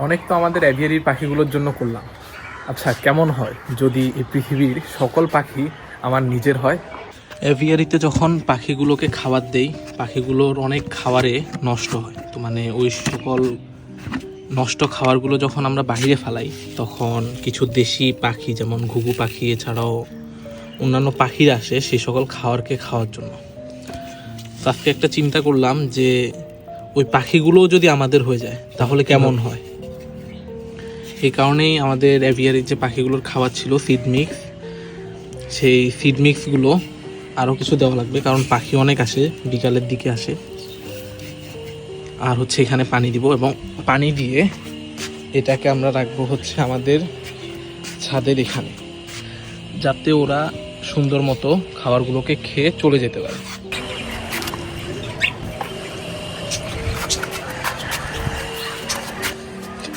অনেক তো আমাদের অ্যাভিয়ারির পাখিগুলোর জন্য করলাম। আচ্ছা কেমন হয় যদি এই পৃথিবীর সকল পাখি আমার নিজের হয়? অ্যাভিয়ারিতে যখন পাখিগুলোকে খাবার দেই, পাখিগুলোর অনেক খাবারে নষ্ট হয়। তো মানে ওই সকল নষ্ট খাবারগুলো যখন আমরা বাইরে ফেলাই, তখন কিছু দেশি পাখি, যেমন ঘুঘু পাখি, এছাড়াও অন্যান্য পাখিরা আসে সেই সকল খাবারকে খাওয়ার জন্য। আজকে একটা চিন্তা করলাম যে, ওই পাখিগুলোও যদি আমাদের হয়ে যায়, তাহলে কেমন হয়? এই কারণেই আমাদের অ্যাভিয়ারির যে পাখিগুলোর খাবার ছিল সিড মিক্স সেই সিড মিক্সগুলো আরও কিছু দেওয়া লাগবে, কারণ পাখি অনেক আসে, বিকালের দিকে আসে। আর হচ্ছে এখানে পানি দিব এবং পানি দিয়ে এটাকে আমরা রাখব হচ্ছে আমাদের ছাদের এখানে, যাতে ওরা সুন্দর মতো খাবারগুলোকে খেয়ে চলে যেতে পারে।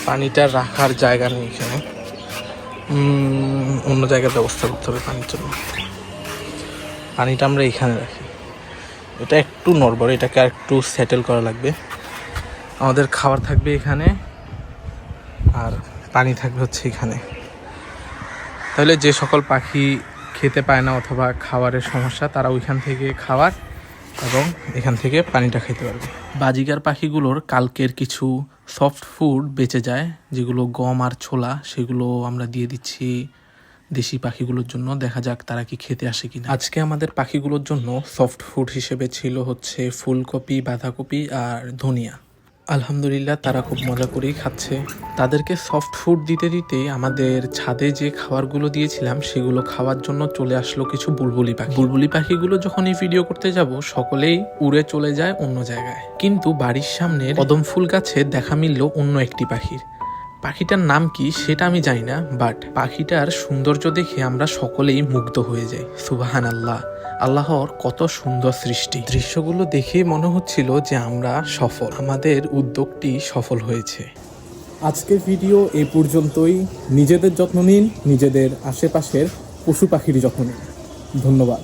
পানিটা রাখার জায়গা নেই এখানে। অন্য জায়গার ব্যবস্থা করতে হবে পানির জন্য। পানিটা আমরা এখানে রাখি। এটা একটু নড়বড়, এটাকে আর একটু সেটেল করা লাগবে। আমাদের খাবার থাকবে এখানে, আর পানি থাকবে হচ্ছে এখানে। তাহলে যে সকল পাখি খেতে পায় না অথবা খাবারের সমস্যা, তারা ওইখান থেকে খাবার এবং এখান থেকে পানিটা খেতে পারবে। বাজিকার পাখিগুলোর কালকের কিছু সফট ফুড বেঁচে যায় যেগুলো গম আর ছোলা সেগুলো আমরা দিয়ে দিচ্ছি দেশি পাখিগুলোর জন্য। দেখা যাক তারা কি খেতে আসে কিনা। আজকে আমাদের পাখিগুলোর জন্য সফট ফুড হিসেবে ছিল হচ্ছে ফুলকপি বাঁধাকপি আর ধনিয়া। আলহামদুলিল্লাহ তারা খুব মজা করেই খাচ্ছে। তাদেরকে সফট ফুড দিতে দিতে আমাদের ছাদে যে খাবারগুলো দিয়েছিলাম, সেগুলো খাওয়ার জন্য চলে আসলো কিছু বুলবুলি পাখি। বুলবুলি পাখিগুলো যখন এই ভিডিও করতে যাব, সকলেই উড়ে চলে যায় অন্য জায়গায়। কিন্তু বাড়ির সামনে কদম ফুল গাছে দেখা মিলল অন্য একটি পাখির। পাখিটার নাম কি সেটা আমি জানি না বাট পাখিটার সৌন্দর্য দেখে আমরা সকলেই মুগ্ধ হয়ে যাই। সুবাহান আল্লাহ আল্লাহর কত সুন্দর সৃষ্টি। দৃশ্যগুলো দেখে মনে হচ্ছিল যে আমরা সফল। আমাদের উদ্যোগটি সফল হয়েছে। আজকের ভিডিও এই পর্যন্তই। নিজেদের যত্ন নিন, নিজেদের আশেপাশের পশু পাখির যত্ন নিন। ধন্যবাদ।